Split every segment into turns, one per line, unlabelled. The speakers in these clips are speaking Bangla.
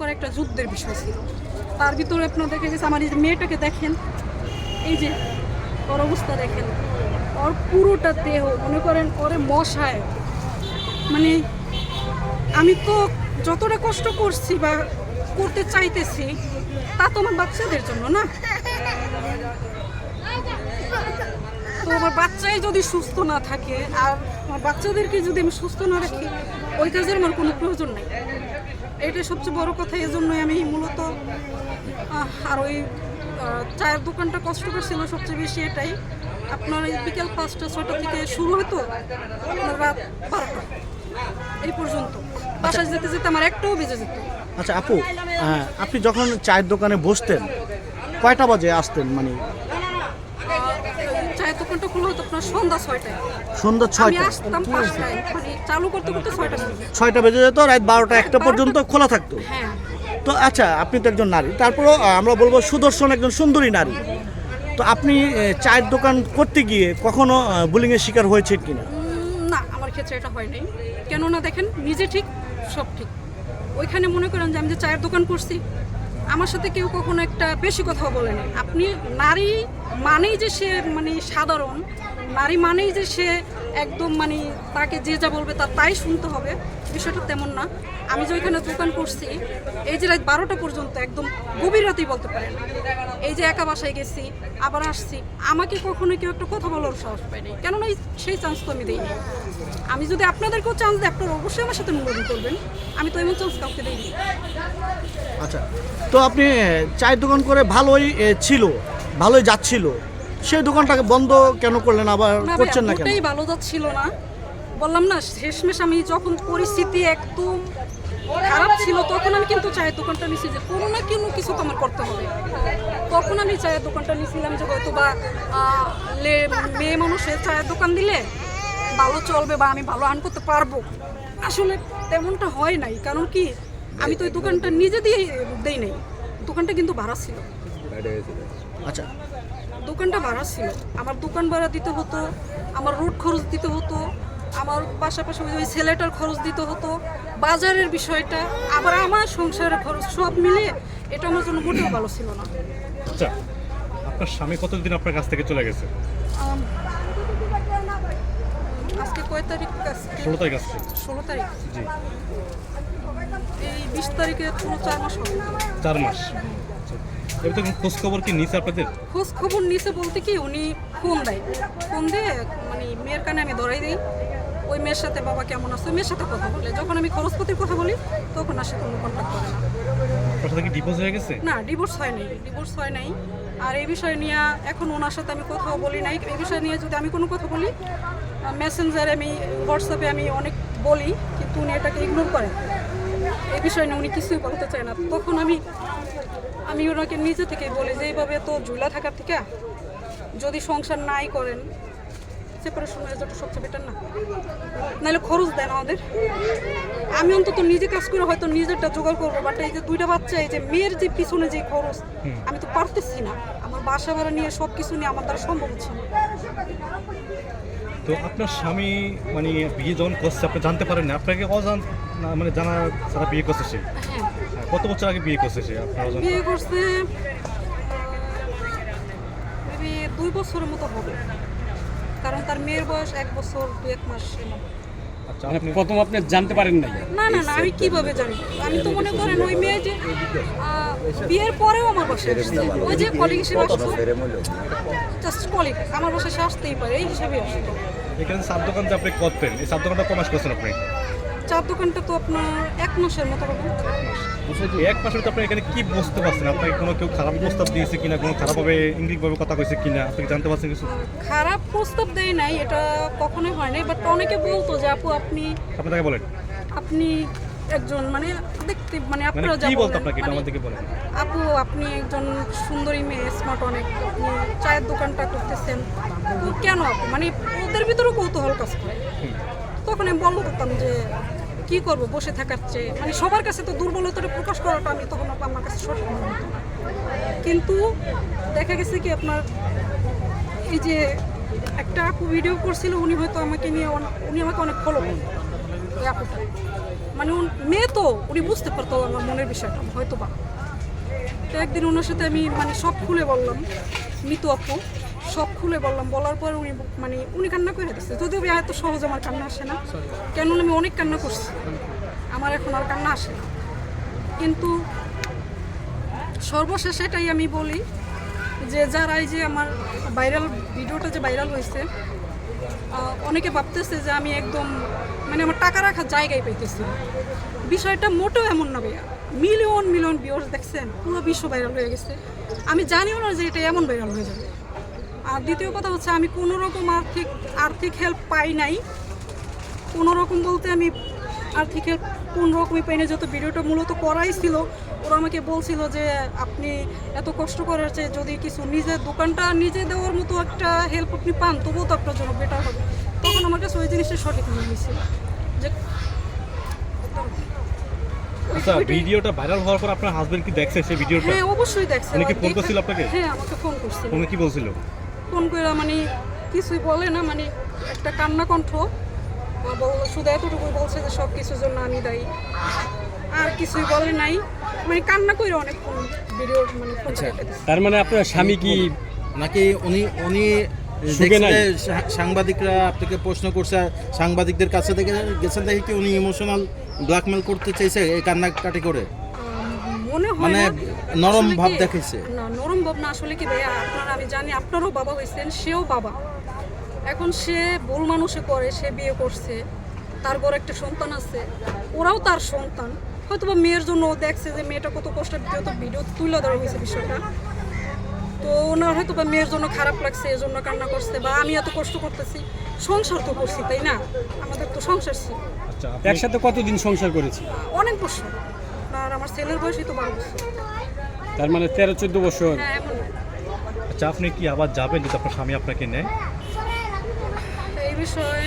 করে একটা যুদ্ধের বিষয় ছিল। তার ভিতরে আপনার দেখা গেছে আমার এই যে মেয়েটাকে দেখেন, এই যে ওর অবস্থা দেখেন, ওর পুরোটা দেহ, মনে করেন ওরে মশায়। মানে আমি তো যতটা কষ্ট করছি বা করতে চাইতেছি, তা তো আমার বাচ্চাদের জন্য না। তো আমার বাচ্চাই যদি সুস্থ না থাকে, আর আমার বাচ্চাদেরকে যদি আমি সুস্থ না রাখি, ওই কাজের আমার কোনো প্রয়োজন নেই। এটা সবচেয়ে বড় কথা এই জন্যই আমি মূলত আর ওই চায়ের দোকানটা কষ্টকর ছিল সবচেয়ে বেশি এটাই। আপনার এই বিকেল পাঁচটা ছয়টা থেকে শুরু হতো আপনার রাত বারোটা এই পর্যন্ত। বাসায় যেতে যেতে আমার একটাও বেজে যেত।
আচ্ছা আপু আহ, আপনি যখন চায়ের দোকানে বসতেন কয়টা বাজে আসতেন? মানে
চায়ের দোকানটা খোলা হতো আপনার সন্ধ্যা ছয়টায়।
সন্ধ্যা ছয়টা
মানে চালু করতে করতে ছয়টা
ছয়টা বেজে যেত রাত বারোটা একটা পর্যন্ত খোলা থাকতো।
হ্যাঁ।
তো আচ্ছা আপনি তো একজন নারী তারপরও আমরা বলব সুদর্শন একজন সুন্দরী নারী। তো আপনি চায়ের দোকান করতে গিয়ে কখনো বুলিংয়ের শিকার হয়েছে কিনা?
উম, না আমার ক্ষেত্রে এটা হয় নাই। কেননা দেখেন নিজে ঠিক সব ঠিক। ওইখানে মনে করেন যে আমি যে চায়ের দোকান করছি আমার সাথে কেউ কখনো একটা বেশি কথা বলেনি আপনি নারী মানেই যে সে মানে সাধারণ নারী মানেই যে সে একদম মানে তাকে যে যা বলবে তার তাই শুনতে হবে, বিষয়টা তেমন না। আমি যে ওইখানে দোকান করছি, এই যে রাত বারোটা পর্যন্ত একদম গভীর রাতেই বলতে পারেন। এই যে একা বাসায় গেছি, আবার আসছি, আমাকে কখনো কেউ একটা কথা বলার সাহস পায়নি কেননা সেই চান্স তো আমি দিইনি। আমি যদি আপনাদেরকেও চান্স দিই, আপনারা অবশ্যই আমার সাথে অনুমোদন করবেন। আমি তো এমন চান্স কাউকে দিইনি।
আচ্ছা তো আপনি চায়ের দোকান করে ভালোই ছিল, ভালোই যাচ্ছিল। সেই দোকানটাকে বন্ধ কেন করলেন? আবার
না
করছেন না কেন?
মোটেই ভালো যাচ্ছিল না। বললাম না শেষমেশ আমি যখন পরিস্থিতি একদম খারাপ ছিল তখন আমি কিন্তু চায়ের দোকানটা নিছি যে কোনো না কোনো কিছু তো আমার করতে হবে। তখন আমি চায়ের দোকানটা নিছিলাম যে হয়তো বা লে- মেয়ে মানুষের চায়ের দোকান দিলে ভালো চলবে বা আমি ভালো আর্ন করতে পারব। আসলে তেমনটা হয় নাই কারণ কি আমি তো ওই দোকানটা নিজে দিয়ে দেই নাই। দোকানটা কিন্তু ভাড়া ছিল।
আচ্ছা
দোকানটা ভাড়া ছিল। আমার দোকান ভাড়া দিতে হতো আমার রুট খরচ দিতে হতো আমার পাশাপাশি ওই ছেলেটার খরচ দিতে হতো। বাজারের বিষয়টা আবার আমার সংসারের খরচ সব মিলিয়ে এটা আমার জন্য মোটেও ভালো ছিল না।
আচ্ছা আপনার স্বামী কতদিন আপনার কাছ থেকে চলে গেছে?
আজকে কয় তারিখ
ষোলো তারিখ আসছে
ষোলো তারিখ।
জি।
এই বিশ তারিখে পুরো চার মাস হবে।
চার মাস। এবার তো খোঁজ খবর কি নিছে আপনাদের?
খোঁজ খবর নিছে বলতে কি উনি ফোন দেয়। ফোন দিয়ে মানে মেয়ের কানে আমি ধরাই দিই। ওই মেয়ের সাথে বাবা কেমন আছে? মেয়ের সাথে কথা বলে। যখন আমি খরচপাতির কথা বলি তখন আর সে কোনো কন্ট্যাক্ট করে না।
আপনার কি ডিভোর্স হয়ে গেছে?
না ডিভোর্স হয় নাই ডিভোর্স হয় নাই। আর এই বিষয় নিয়ে এখন ওনার সাথে আমি কথাও বলি নাই। এই বিষয় নিয়ে যদি আমি কোনো কথা বলি মেসেঞ্জারে আমি হোয়াটসঅ্যাপে আমি অনেক বলি কিন্তু উনি এটাকে ইগনোর করেন এই বিষয় নিয়ে উনি কিছুই বলতে চায় না। তখন আমি আমি ওনাকে নিজে থেকেই বলি যে এইভাবে তো ঝুলা থাকার থেকে যদি সংসার নাই করেন সেপারেশন হয়ে যাওয়াটা সবচেয়ে বেটার না। নাহলে খরচ দেন আমাদের। আমি অন্তত নিজে কাজ করে হয়তো নিজেরটা জোগাড় করব বাট এই যে দুইটা বাচ্চা এই যে মেয়ের যে পিছনে যে খরচ আমি তো পারতেছি না। আমার বাসা ভাড়া নিয়ে সব কিছু নিয়ে আমার দ্বারা সম্ভব হচ্ছে না।
তো আপনার স্বামী মানে বিয়ে যখন করছে আপনি জানতে পারেন না আপনাকে অজান মানে জানা ছাড়া বিয়ে করছে সে।
হ্যাঁ,
কত বছর আগে বিয়ে করছে সে? আপনার
বিয়ে করছে দুই বছরের মতো হবে। কারণ তার মেয়ের বয়স এক বছর দু এক মাস এমন।
আচ্ছা
মানে
আপনি
প্রথম আপনি জানতে পারেন নাই।
না না না আমি কীভাবে জানি? আমি তো মনে করেন ওই মেয়ে যে বিয়ের পরেও আমার বাসায় আসছে। ওই যে কলিগ হিসেবে আসতো জাস্ট কলিগ আমার বাসায় সে আসতেই পারে এই হিসাবে আসতো
এখানে চার দোকান যে আপনি করতেন এই চার দোকানটা কমাস করছেন আপনি?
চার দোকানটা তো আপনার এক মাসের মতো হবে।
এক ভিতরে আপনি এখানে কি বুঝতে পারছেন? আপনাকে কোনো কেউ খারাপ প্রস্তাব দিয়েছে কিনা কোনো খারাপভাবে ইংলিশভাবে কথা কইছে কিনা? আপনি জানতে পারছেন কিছু?
খারাপ প্রস্তাব দেয় নাই এটা কখনোই হয় নাই বাট অনেকে বলতো যে আপু আপনি
আপনি তাকে বলেন।
আপনি একজন মানে দেখতে মানে
মানে
আপনারা যা
বলতো আপনাকে এটা
মানে,
আমাদেরকে বলেন।
আপু আপনি একজন সুন্দরী মেয়ে স্মার্ট অনেক আপনি চায়ের দোকানটা করতেছেন তো কেন আপু? মানে ওদের ভিতরেও কৌতূহল কাজ করে। তখন আমি বলতে করতাম যে কি করব বসে থাকার চেয়ে? মানে সবার কাছে তো দুর্বলতাটা প্রকাশ করাটা আমি তখন আমার কাছে সঠিক। কিন্তু দেখা গেছে কি আপনার এই যে একটা আপু ভিডিও করছিল, উনি হয়তো আমাকে নিয়ে উনি আমাকে অনেক ফলো করেন ওই আপুটা। মানে মেয়ে তো, উনি বুঝতে পারতো আমার মনের বিষয়টা হয়তো বা তো একদিন ওনার সাথে আমি মানে সব খুলে বললাম, মিতু আপু সব খুলে বললাম। বলার পর উনি মানে উনি কান্না করে দিচ্ছে যদিও এত সহজ আমার কান্না আসে না। কেন আমি অনেক কান্না করছি। আমার এখন আর কান্না আসে না। কিন্তু সর্বশেষ এটাই আমি বলি যে যারা এই যে আমার ভাইরাল ভিডিওটা যে ভাইরাল হয়েছে অনেকে ভাবতেছে যে আমি একদম মানে আমার টাকা রাখার জায়গায় পাইতেছি বিষয়টা মোটেও এমন না ভাইয়া। মিলিয়ন মিলিয়ন ভিউয়ার্স দেখছেন পুরো বিশ্ব ভাইরাল হয়ে গেছে। আমি জানিও না যে এটা এমন ভাইরাল হয়ে যাবে। আর দ্বিতীয় কথা হচ্ছে আমি কোনো রকম আর্থিক আর্থিক হেল্প পাই নাই। কোনো রকম বলতে আমি আর্থিক হেল্প কোন রকমই পাই না যত ভিডিওটা মূলত করাই ছিল ওরা আমাকে বলছিল যে আপনি এত কষ্ট করার চেয়ে যদি কিছু নিজের দোকানটা নিজে দেওয়ার মতো একটা হেল্প আপনি পান তবুও তো আপনার জন্য বেটার হবে। তখন আমার কাছে ওই জিনিসটা সঠিক মনে হয়েছিল যে
আচ্ছা ভিডিওটা ভাইরাল হওয়ার পর আপনার হাজবেন্ড কি দেখছে সেই ভিডিওটা?
হ্যাঁ অবশ্যই দেখছে।
উনি কি ফোন করছিল আপনাকে?
হ্যাঁ আমাকে ফোন করছিল।
উনি কি বলছিল?
ফোন করে মানে কিছুই বলে না মানে একটা কান্না কণ্ঠ। শুধু এতটুকুই বলছে যে সব কিছুর জন্য আমি দায়ী। আর কিছুই বলে নাই। মানে কান্না করে অনেক ফোন ভিডিও মানে ফোন
তার মানে আপনার স্বামী কি
নাকি উনি উনি সাংবাদিকরা আপনাকে প্রশ্ন করছে সাংবাদিকদের কাছে থেকে গেছেন দেখে কি উনি ইমোশনাল ব্ল্যাকমেল করতে চাইছে এই কান্নাকাটি করে?
মনে হয়
মানে নরম ভাব দেখাইছে।
না নরম ভাব না আসলে কি ভাইয়া? আপনারা আমি জানি আপনারও বাবা হয়েছেন সেও বাবা। এখন সে ভুল মানুষে করে সে বিয়ে করছে তার বড় একটা সন্তান আছে ওরাও তার সন্তান। হয়তো বা মেয়ের জন্য ও দেখছে যে মেয়েটা কত কষ্ট যেহেতু ভিডিও তুলে ধরা হয়েছে বিষয়টা। তো ওনার হয়তো বা মেয়ের জন্য খারাপ লাগছে এই জন্য কান্না করছে বা আমি এত কষ্ট করতেছি। সংসার তো করছি তাই না? আমাদের তো সংসার ছিল।
আচ্ছা
একসাথে কতদিন সংসার করেছি
অনেক বছর। আর আমার ছেলের বয়সই তো বারো বছর।
তার মানে তেরো চোদ্দ বছর।
হ্যাঁ
আচ্ছা আপনি কি আবার যাবেন যদি আপনার স্বামী আপনাকে নেয়?
এই বিষয়ে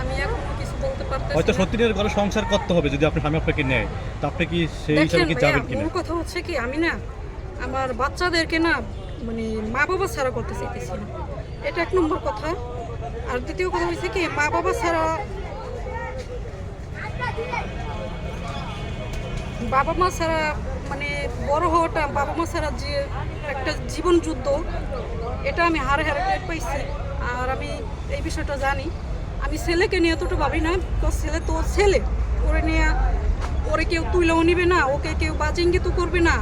আমি এখনও কিছু বলতে পারতেছি
হয়তো। সত্যিকারের ঘরে সংসার করতে হবে যদি আপনার স্বামী আপনাকে নেয়। তো আপনি কি সেই হিসাবে কি যাবেন কিনা?
মূল কথা হচ্ছে কি আমি না আমার বাচ্চাদেরকে না মানে মা বাবা ছাড়া করতে চাইতেছি না। এটা এক নম্বর কথা। আর দ্বিতীয় কথা হচ্ছে কি মা বাবা ছাড়া বাবা মা ছাড়া মানে বড় হওয়াটা বাবা মা ছাড়া যে একটা জীবন যুদ্ধ, এটা আমি হারে হারে টের পাইছি। আর আমি এই বিষয়টা জানি। আমি ছেলেকে নিয়ে এতটা ভাবি না তো ছেলে তো ছেলে। ওরে নিয়ে ওরে কেউ তুইলেও নিবে না, ওকে কেউ বাজিঙ্গিত করবে না।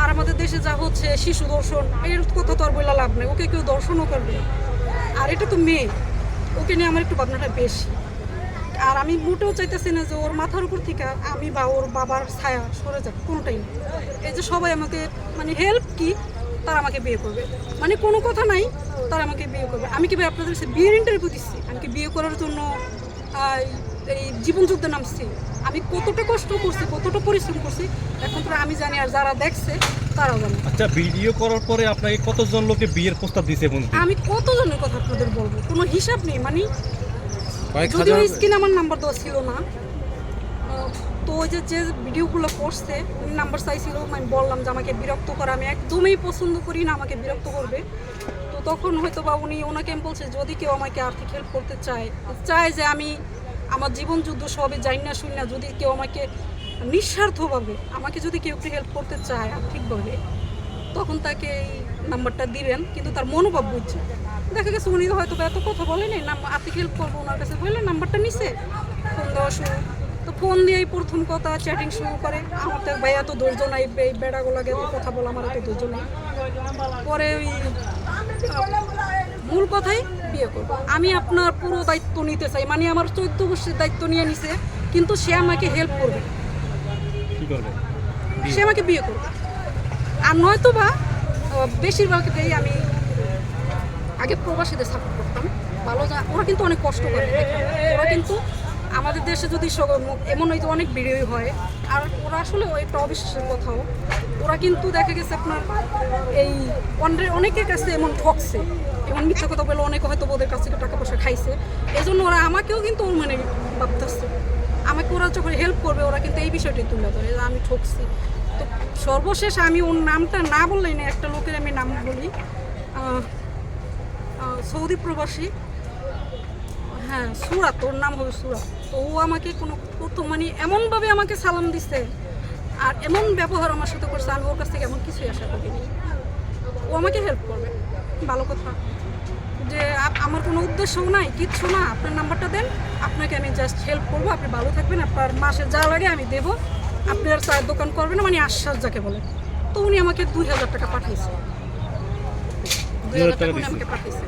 আর আমাদের দেশে যা হচ্ছে, শিশু দর্শন, এর কথা তো আর বলে লাভ নেই। ওকে কেউ দর্শনও করবে না। আর এটা তো মেয়ে। ওকে নিয়ে আমার একটু ভাবনাটা বেশি। আর আমি মোটেও চাইতেছি না যে ওর মাথার উপর থেকে আমি বা ওর বাবার ছায়া সরে যাবে কোনোটাই না। এই যে সবাই আমাকে মানে হেল্প কি তারা আমাকে বিয়ে করবে। মানে কোনো কথা নাই তারা আমাকে বিয়ে করবে। আমি কি ভাই আপনাদের কাছে বিয়ের ইন্টারভিউ দিচ্ছি? আমি কি বিয়ে করার জন্য এই জীবন যুদ্ধে নামছি? আমি কতটা কষ্ট করছি কতটা পরিশ্রম করছি এখন তো আমি জানি আর যারা দেখছে তারাও জানে।
আচ্ছা ভিডিও করার পরে আপনাকে কতজন লোকে বিয়ের প্রস্তাব দিয়েছে বন্ধু?
আমি কতজনের কথা আপনাদের বলব? কোনো হিসাব নেই মানে যদিও স্ক্রিন আমার নাম্বার দেওয়া ছিল না। তো ওই যে যে ভিডিওগুলো করছে উনি নাম্বার চাইছিল আমি বললাম যে আমাকে বিরক্ত করে আমি একদমই পছন্দ করি না আমাকে বিরক্ত করবে। তো তখন হয়তো বা উনি ওনাকে আমি বলছে যদি কেউ আমাকে আর্থিক হেল্প করতে চায় চায় যে আমি আমার জীবন যুদ্ধ সবই জানি না শুনি না যদি কেউ আমাকে নিঃস্বার্থভাবে আমাকে যদি কেউ একটু হেল্প করতে চায় আর্থিকভাবে তখন তাকে এই নাম্বারটা দিবেন কিন্তু তার মনোভাব বুঝছে। দেখা গেছে উনি হয়তো বা এত কথা বলেনি নাম হেল্প করব ওনার কাছে বললেন নাম্বারটা নিছে। ফোন দেওয়া শুরু তো ফোন দিয়েই প্রথম কথা চ্যাটিং শুরু করে। আমার তো ভাই এত ধৈর্য নাই এই বেড়াগুলাকে কথা বলা আমার এত ধৈর্য নেই। পরে ওই মূল কথাই বিয়ে করব। আমি আপনার পুরো দায়িত্ব নিতে চাই মানে আমার চৈদ্দ বর্ষের দায়িত্ব নিয়ে নিছে কিন্তু সে আমাকে হেল্প করবে। সে আমাকে বিয়ে করবে। আর নয়তো বা আহ, বেশিরভাগটাই আমি আগে প্রবাসীদের সাপোর্ট করতাম। ভালো যা ওরা কিন্তু অনেক কষ্ট করে। ওরা কিন্তু আমাদের দেশে যদি এমন হয়তো অনেক ভিডিওই হয়, আর ওরা আসলে একটা অবিশ্বাসের কথাও। ওরা কিন্তু দেখা গেছে আপনার এই অনেকের কাছে এমন ঠকছে। এমন মিথ্যা কথা বলে অনেকে হয়তো ওদের কাছ থেকে টাকা পয়সা খাইছে। এই জন্য ওরা আমাকেও কিন্তু মানে ভাবতেছে। আমাকে ওরা যখন হেল্প করবে, ওরা কিন্তু এই বিষয়টি তুলে ধরে আমি ঠকছি। তো সর্বশেষ আমি ওর নামটা না বললেই না একটা লোকের আমি নাম বলি। সৌদি প্রবাসী। হ্যাঁ সুরাত তোর নাম হবে সুরাত তো ও আমাকে কোনো প্রথম মানে এমনভাবে আমাকে সালাম দিচ্ছে আর এমন ব্যবহার আমার সাথে করছে আমি ওর কাছ থেকে এমন কিছুই আশা করিনি। ও আমাকে হেল্প করবে ভালো কথা। যে আমার কোনো উদ্দেশ্যও নাই কিচ্ছু না আপনার নাম্বারটা দেন আপনাকে আমি জাস্ট হেল্প করব আপনি ভালো থাকবেন আপনার মাসে যা লাগে আমি দেবো। আপনি আর চায়ের দোকান করবেন না, মানে আশ্বাস যাকে বলে। তো উনি আমাকে দুই হাজার টাকা পাঠিয়েছে দুই হাজার টাকা উনি আমাকে পাঠিয়েছে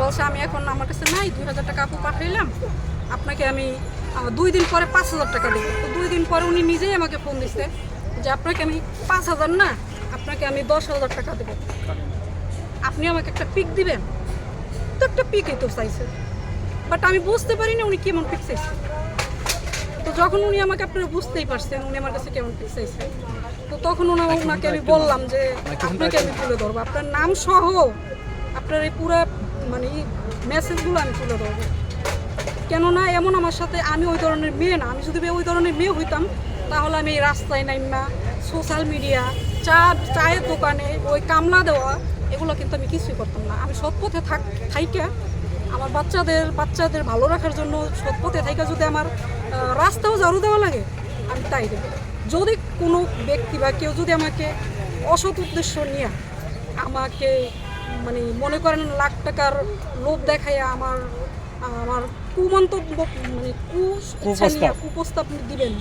বলছে আমি এখন আমার কাছে নাই দুই হাজার টাকা আপু পাঠাইলাম। আপনাকে আমি দুই দিন পরে পাঁচ হাজার টাকা দেবো। তো দুই দিন পরে উনি নিজেই আমাকে ফোন দিচ্ছে যে আপনাকে আমি পাঁচ হাজার না আপনাকে আমি দশ হাজার টাকা দেবো। আপনি আমাকে একটা পিক দিবেন? তো একটা পিকই তো চাইছে। বাট আমি বুঝতে পারিনি উনি কেমন পিক চাইছে। তো যখন উনি আমাকে আপনারা বুঝতেই পারছেন উনি আমার কাছে কেমন পিক চাইছে তো তখন ওনা ওনাকে আমি বললাম যে আপনাকে আমি তুলে ধরবো। আপনার নাম সহ আপনার এই পুরো মানে এই মেসেজগুলো আমি তুলে ধরবো। কেননা এমন আমার সাথে আমি ওই ধরনের মেয়ে না, আমি যদি ওই ধরনের মেয়ে হইতাম, তাহলে আমি রাস্তায় নাই না সোশ্যাল মিডিয়া চা, চায়ের দোকানে ওই কামলা দেওয়া, এগুলো কিন্তু আমি কিছুই করতাম না। আমি সৎ পথে থাক থাইকা, আমার বাচ্চাদের বাচ্চাদের ভালো রাখার জন্য সৎ পথে থাইকা যদি আমার রাস্তাও ঝাড়ু দেওয়া লাগে, আমি তাই দেবো। যদি কোনো ব্যক্তি বা কেউ যদি আমাকে অসৎ উদ্দেশ্য নিয়ে আমাকে মানে মনে করেন লাখ টাকার লোভ দেখায় আমার আমার কুমন্তব্য মানে
কুপ্রস্তাব।
দিবেন।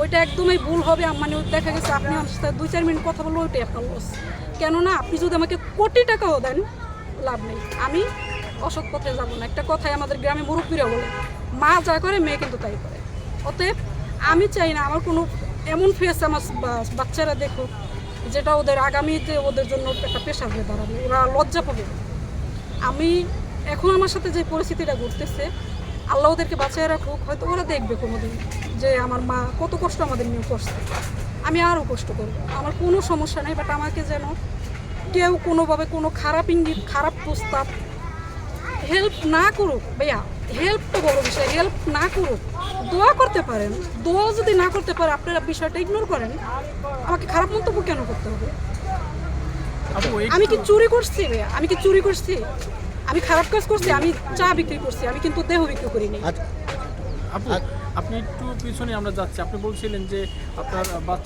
ওইটা একদমই ভুল হবে মানে দেখা গেছে আপনি আমার সাথে দুই চার মিনিট কথা বললে ওইটাই আপনার লস কেননা আপনি যদি আমাকে কোটি টাকাও দেন লাভ নেই। আমি অসৎ পথে যাব না। একটা কথাই আমাদের গ্রামে মুরব্বীরা বলে মা যা করে মেয়ে কিন্তু তাই করে। অতএব আমি চাই না আমার কোনো এমন ফেস আমার বাচ্চারা দেখুক যেটা ওদের আগামীতে ওদের জন্য একটা পেশা হয়ে দাঁড়াবে। ওরা লজ্জা পাবে। আমি এখন আমার সাথে যে পরিস্থিতিটা ঘটতেছে, আল্লাহ ওদেরকে বাঁচিয়ে রাখুক, হয়তো ওরা দেখবে কোনোদিন যে আমার মা কত কষ্ট আমাদের নিয়ে করছে। আমি আরও কষ্ট করব। আমার কোনো সমস্যা নেই বাট আমাকে যেন কেউ কোনোভাবে কোনো খারাপ ইঙ্গিত, খারাপ প্রস্তাব হেল্প না করুক ভাইয়া হেল্প তো বড় বিষয় হেল্প না করুক দোয়া করতে পারেন দোয়া যদি না করতে পারে আপনারা বিষয়টা ইগনোর করেন আমাকে খারাপ মন্তব্য কেন করতে হবে? আমি কি চুরি করছি ভাইয়া? আমি কি চুরি করছি? আমি খারাপ কাজ করছি আমি চা বিক্রি করছি আমি কিন্তু দেহ বিক্রি করিনি
আচ্ছা।
আপনি একটু পিছনে আমরা যাচ্ছি। আপনি বলছিলেন যে আপনার বাচ্চা